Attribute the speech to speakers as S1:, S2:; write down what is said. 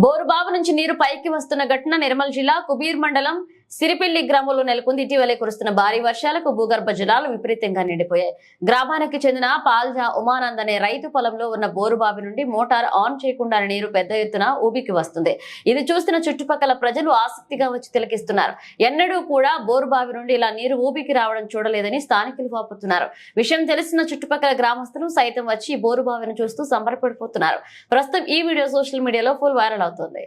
S1: బోరుబావి నుంచి నీరు పైకి వస్తున్న ఘటన నిర్మల్ జిల్లా కుబీర్ మండలం సిరిపిల్లి గ్రామంలో నెలకొంది. ఇటీవలే కురుస్తున్న భారీ వర్షాలకు భూగర్భ జలాలు విపరీతంగా నిండిపోయాయి. గ్రామానికి చెందిన పాల్జా ఉమానంద్ అనే రైతు పొలంలో ఉన్న బోరుబావి నుండి మోటార్ ఆన్ చేయకుండా నీరు పెద్ద ఎత్తున ఊబికి వస్తుంది. ఇది చూస్తున్న చుట్టుపక్కల ప్రజలు ఆసక్తిగా వచ్చి తిలకిస్తున్నారు. ఎన్నడూ కూడా బోరుబావి నుండి ఇలా నీరు ఊబికి రావడం చూడలేదని స్థానికులు వాపుతున్నారు. విషయం తెలిసిన చుట్టుపక్కల గ్రామస్తులు సైతం వచ్చి బోరుబావిని చూస్తూ సంబరపడిపోతున్నారు. ప్రస్తుతం ఈ వీడియో సోషల్ మీడియాలో ఫుల్ వైరల్ అవుతుంది.